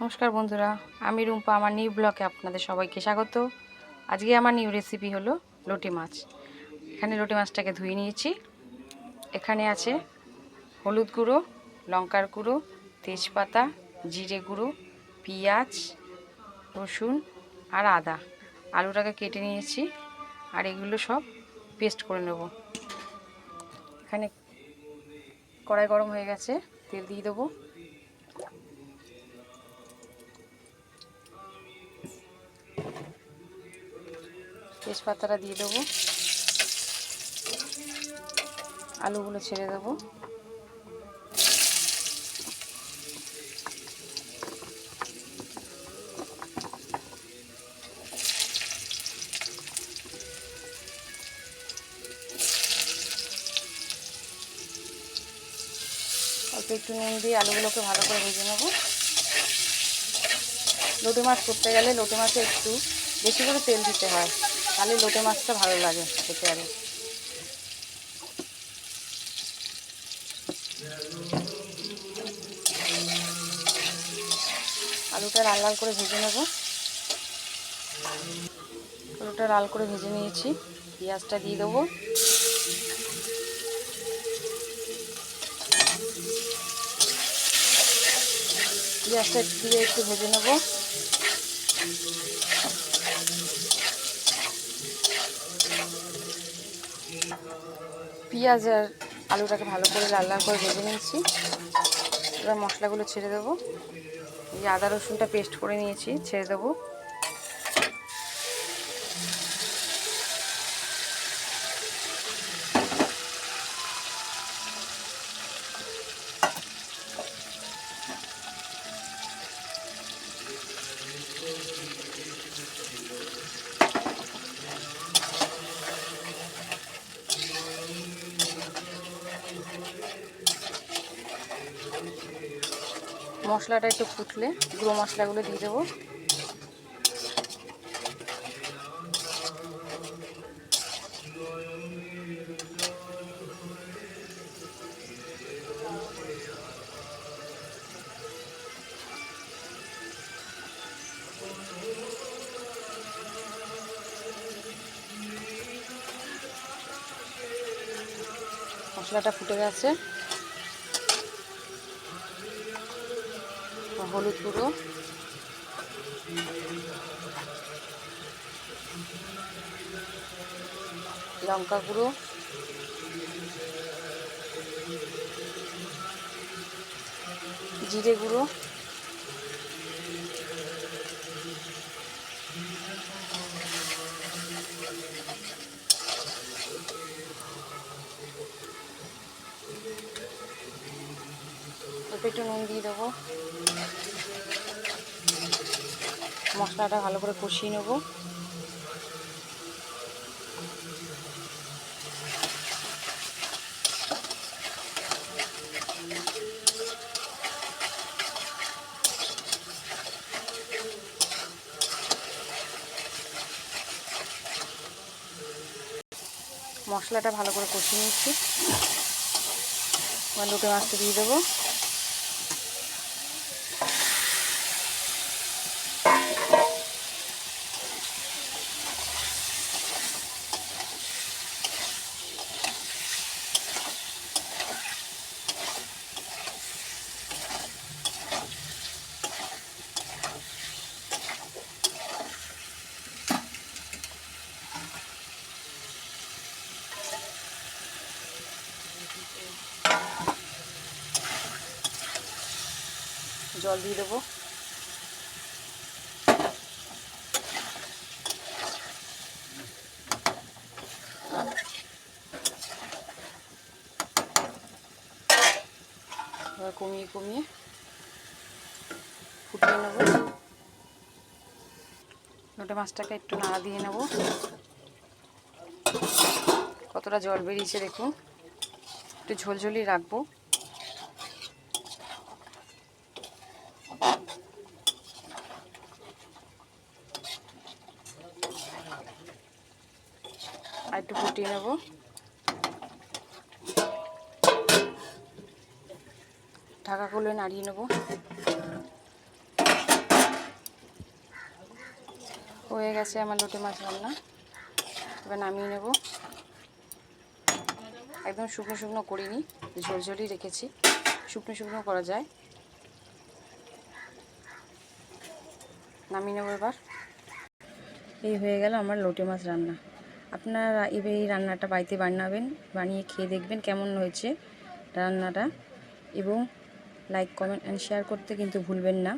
নমস্কার বন্ধুরা, আমি রুম্পা, আমার নিউ ব্লকে আপনাদের সবাইকে স্বাগত। আজকে আমার নিউ রেসিপি হলো লটি মাছ। এখানে লটি মাছটাকে ধুয়ে নিয়েছি। এখানে আছে হলুদ গুঁড়ো, লঙ্কার গুঁড়ো, তেজপাতা, জিরে গুঁড়ো, পেঁয়াজ, রসুন আর আদা। আলুটাকে কেটে নিয়েছি আর এগুলো সব পেস্ট করে নেব। এখানে কড়াই গরম হয়ে গেছে, তেল দিয়ে দেবো। তেজপাতাটা দিয়ে দেবো। আলুগুলো ছেড়ে দেবো। অল্প একটু নুন দিয়ে আলুগুলোকে ভালো করে ভেজে নেব। লোটে মাছ করতে গেলে লোটে মাছে একটু বেশি করে তেল দিতে হয়। তাহলে লোটে মাছটা ভালো লাগে খেতে আরও আলুটা লাল লাল করে ভেজে নেব। আলুটা লাল করে ভেজে নিয়েছি। পেঁয়াজটা দিয়ে দেবো। পেঁয়াজটা দিয়ে একটু ভেজে নেব। পেঁয়াজ আর আলুটাকে ভালো করে লাল লাল করে ভেজে নিয়েছি। এবার মশলাগুলো ছেড়ে দেবো। এই আদা রসুনটা পেস্ট করে নিয়েছি, ছেড়ে দেবো। মশলাটা একটু ফুটলে গুঁড়ো মশলাগুলো দিয়ে দেবো। মশলাটা ফুটে গেছে। হলুদ গুঁড়ো। লঙ্কা গুঁড়ো। জিরে গুঁড়ো। একটু নুন দিয়ে দেবো। মশলাটা ভালো করে কষিয়ে নেব। মশলাটা ভালো করে কষিয়ে নিচ্ছি। লোটে মাছটা দিয়ে দেবো। জল দিয়ে দেবো। কমিয়ে কমিয়ে ফুটিয়ে নেব। লোটে মাছটাকে একটু নাড়া দিয়ে নেব। কতটা জল বেরিয়েছে দেখুন। একটু ঝোলঝোলি রাখব। আর একটু ফুটিয়ে নেব। ঢাকা খুলে নাড়িয়ে নেব। হয়ে গেছে আমার লোটে মাছ রান্না। এবার নামিয়ে নেব। একদম শুকনো শুকনো করিনি ঝোলঝোলই রেখেছি। শুকনো শুকনো করা যায়। নামিয়ে নেব এবার। এই হয়ে গেল আমার লোটে মাছ রান্না। আপনারা এবার এই রান্নাটা বাড়িতে বানাবেন, বানিয়ে খেয়ে দেখবেন কেমন হয়েছে রান্নাটা। এবং লাইক কমেন্ট অ্যান্ড শেয়ার করতে কিন্তু ভুলবেন না।